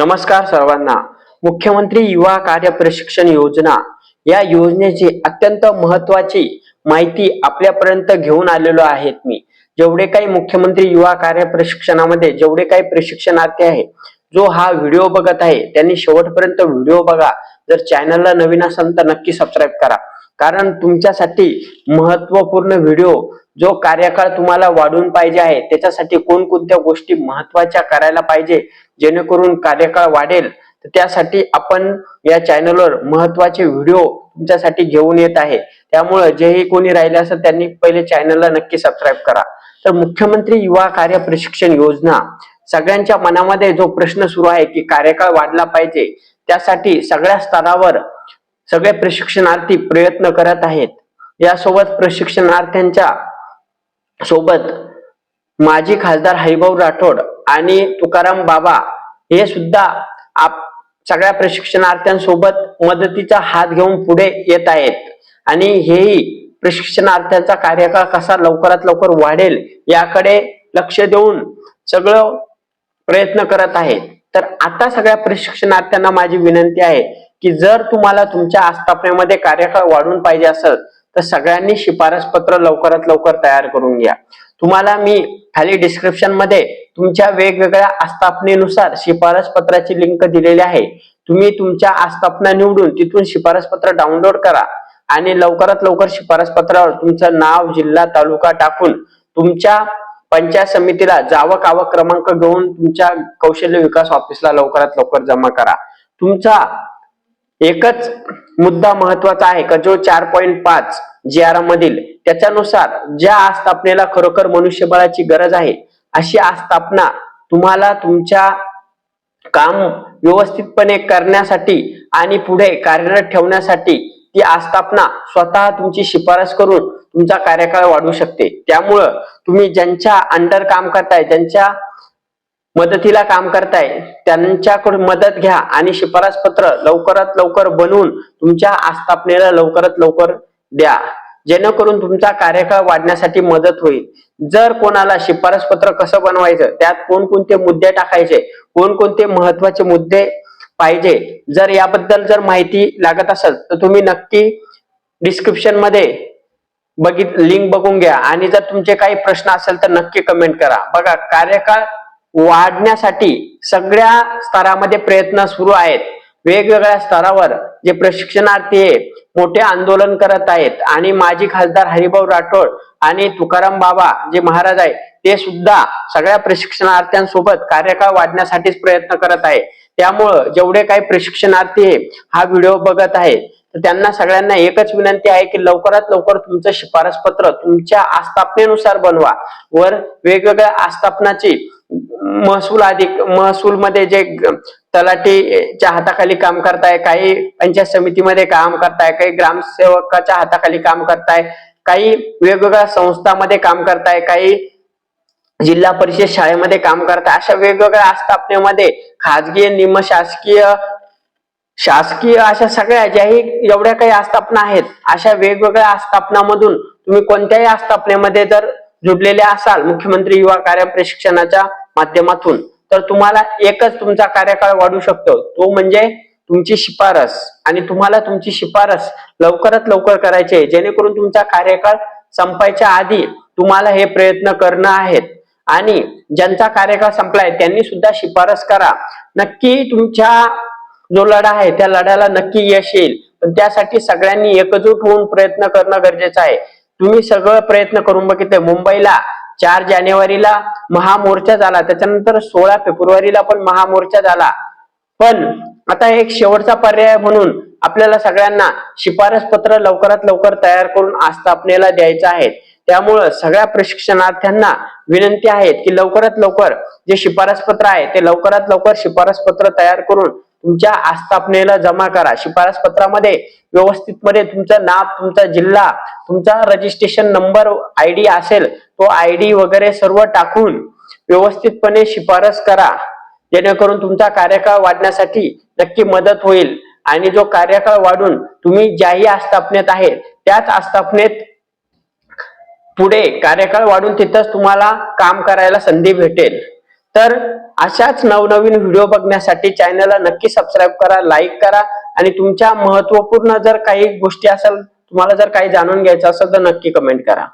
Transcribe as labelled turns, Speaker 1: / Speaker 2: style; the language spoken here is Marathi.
Speaker 1: नमस्कार सर्वांना. मुख्यमंत्री युवा कार्य प्रशिक्षण योजना या योजनेची अत्यंत महत्वाची माहिती आपल्यापर्यंत घेऊन आलेलो आहेत मी. जेवढे काही मुख्यमंत्री युवा कार्य प्रशिक्षणामध्ये जेवढे काही प्रशिक्षणार्थी आहे जो हा व्हिडिओ बघत आहे त्यांनी शेवटपर्यंत व्हिडिओ बघा. जर चॅनलला नवीन असाल तर नक्की सबस्क्राईब करा. कारण तुमच्यासाठी महत्त्वपूर्ण व्हिडिओ जो कार्यकाळ तुम्हाला वाढून पाहिजे आहे त्याच्यासाठी कोणकोणत्या गोष्टी महत्त्वाच्या करायला पाहिजे जेणेकरून कार्यकाळ वाढेल तर त्यासाठी आपण या चॅनलवर महत्त्वाचे व्हिडिओ तुमच्यासाठी घेऊन येत आहे. त्यामुळे जेही कोणी राहिले असेल त्यांनी पहिले चॅनलला नक्की सबस्क्राईब करा. तर मुख्यमंत्री युवा कार्य प्रशिक्षण योजना. सगळ्यांच्या मनामध्ये जो प्रश्न सुरू आहे की कार्यकाळ वाढला पाहिजे त्यासाठी सगळ्या स्तरावर सगळे प्रशिक्षणार्थी प्रयत्न करत आहेत. यासोबत प्रशिक्षणार्थ्यांच्या सोबत माजी खासदार हरिभाऊ राठोड आणि तुकाराम बाबा हे सुद्धा आप सगळ्या प्रशिक्षणार्थ्यांसोबत मदतीचा हात घेऊन पुढे येत आहेत. आणि हेही प्रशिक्षणार्थ्यांचा कार्यकाळ कसा लवकरात लवकर वाढेल याकडे लक्ष देऊन सगळं प्रयत्न करत आहेत. तर आता सगळ्या प्रशिक्षणार्थ्यांना माझी विनंती आहे की जर तुम्हाला तुमच्या आस्थापनेमध्ये कार्यकाळ वाढून पाहिजे असेल तर सगळ्यांनी शिफारस पत्र लवकरात लवकर तयार करून घ्या. तुम्हाला मी खाली डिस्क्रिप्शनमध्ये तुमच्या वेगवेगळ्या आस्थापनेनुसार शिफारस पत्राची लिंक दिलेली आहे. तुम्ही तुमच्या आस्थापना निवडून तिथून शिफारस पत्र डाउनलोड करा आणि लवकरात लवकर शिफारस पत्रावर तुमचं नाव जिल्हा तालुका टाकून तुमच्या पंचायत समितीला जावक आवक क्रमांक घेऊन तुमच्या कौशल्य विकास ऑफिसला लवकरात लवकर जमा करा. तुमचा एकच मुद्दा महत्त्वाचा आहे का? जो चार पॉईंट पाच जी आर मधील त्याच्यानुसार ज्या आस्थापनेला खरोखर मनुष्यबळाची गरज आहे अशी आस्थापना तुम्हाला तुमच्या काम व्यवस्थितपणे करण्यासाठी आणि पुढे कार्यरत ठेवण्यासाठी ती आस्थापना स्वतः तुमची शिफारस करून तुमचा कार्यकाळ वाढू शकते. त्यामुळं तुम्ही ज्यांच्या अंडर काम करताय ज्यांच्या मदतीला काम करताय त्यांच्याकडून मदत घ्या आणि शिफारस पत्र लवकरात लवकर बनवून तुमच्या आस्थापनेला लवकरात लवकर द्या. जेणेकरून तुमचा कार्यकाळ वाढण्यासाठी मदत होईल. जर कोणाला शिफारस पत्र कसं बनवायचं त्यात कोणकोणते मुद्दे टाकायचे कोणकोणते महत्त्वाचे मुद्दे पाहिजे जर याबद्दल जर माहिती लागत असेल तर तुम्ही नक्की डिस्क्रिप्शनमध्ये बघित लिंक बघून घ्या. आणि जर तुमचे काही प्रश्न असेल तर नक्की कमेंट करा. बघा कार्यकाळ वाढण्यासाठी सगळ्या स्तरामध्ये प्रयत्न सुरू आहेत. वेगवेगळ्या स्तरावर जे प्रशिक्षणार्थी आहे मोठे आंदोलन करत आहेत. आणि माजी खासदार हरिभाऊ राठोड आणि तुकाराम बाबा जे महाराज आहे ते सुद्धा सगळ्या प्रशिक्षणार्थ्यांसोबत कार्यकाळ वाढण्यासाठीच प्रयत्न करत आहे. त्यामुळं जेवढे काही प्रशिक्षणार्थी आहे हा व्हिडिओ बघत आहेत तर त्यांना सगळ्यांना एकच विनंती आहे की लवकरात लवकर तुमचं शिफारस पत्र तुमच्या आस्थापनेनुसार बनवा. वर वेगवेगळ्या आस्थापनाची महसूल अधिक महसूल मध्ये जे तलाठीच्या हाताखाली काम करताय काही पंचायत समितीमध्ये काम करताय काही ग्रामसेवकाच्या हाताखाली काम करताय काही वेगवेगळ्या संस्थामध्ये काम करताय काही जिल्हा परिषद शाळेमध्ये काम करताय अशा वेगवेगळ्या आस्थापनेमध्ये खाजगी निमशासकीय शासकीय अशा सगळ्या ज्याही एवढ्या काही आस्थापना आहेत अशा वेगवेगळ्या आस्थापनामधून तुम्ही कोणत्याही आस्थापनेमध्ये जर जुडलेले असाल मुख्यमंत्री युवा कार्य प्रशिक्षणाच्या माध्यमातून. तर तुम्हाला एकच तुमचा कार्यकाळ वाढू शकतो. तो म्हणजे तुमची शिफारस. आणि तुम्हाला तुमची शिफारस लवकरात लवकर करायची आहे. जेणेकरून तुमचा कार्यकाळ संपायच्या आधी तुम्हाला हे प्रयत्न करणं आहेत. आणि ज्यांचा कार्यकाळ संपलाय त्यांनी सुद्धा शिफारस करा. नक्की तुमच्या जो लढा आहे त्या लढ्याला नक्की यश येईल. पण त्यासाठी सगळ्यांनी एकजूट होऊन प्रयत्न करणं गरजेचं आहे. तुम्ही सगळं प्रयत्न करून बघितले मुंबईला चार जानेवारीला महामोर्चा झाला. त्याच्यानंतर सोळा फेब्रुवारीला पण महामोर्चा झाला. पण आता एक शेवटचा पर्याय म्हणून आपल्याला सगळ्यांना शिफारस पत्र लवकरात लवकर तयार करून आस्थापनेला द्यायचं आहे. त्यामुळं सगळ्या प्रशिक्षणार्थ्यांना विनंती आहे की लवकरात लवकर जे शिफारस पत्र आहे ते लवकरात लवकर शिफारस पत्र तयार करून तुमच्या आस्थापनेला जमा करा. शिफारस पत्रामध्ये व्यवस्थितपणे तुमचं नाव तुमचा जिल्हा तुमचा रजिस्ट्रेशन नंबर आय डी असेल तो आय डी वगैरे सर्व टाकून व्यवस्थितपणे शिफारस करा. जेणेकरून तुमचा कार्यकाळ वाढण्यासाठी नक्की मदत होईल. आणि जो कार्यकाळ वाढून तुम्ही ज्याही आस्थापनेत आहे त्याच आस्थापनेत पुढे कार्यकाळ वाढून तिथंच तुम्हाला काम करायला संधी भेटेल. तर अशाच नवनवीन व्हिडिओ बघण्यासाठी चॅनलला नक्की सबस्क्राईब करा लाईक करा आणि तुमच्या महत्त्वपूर्ण जर काही गोष्टी असेल तुम्हाला जर काही जाणून घ्यायचं असेल तर नक्की कमेंट करा.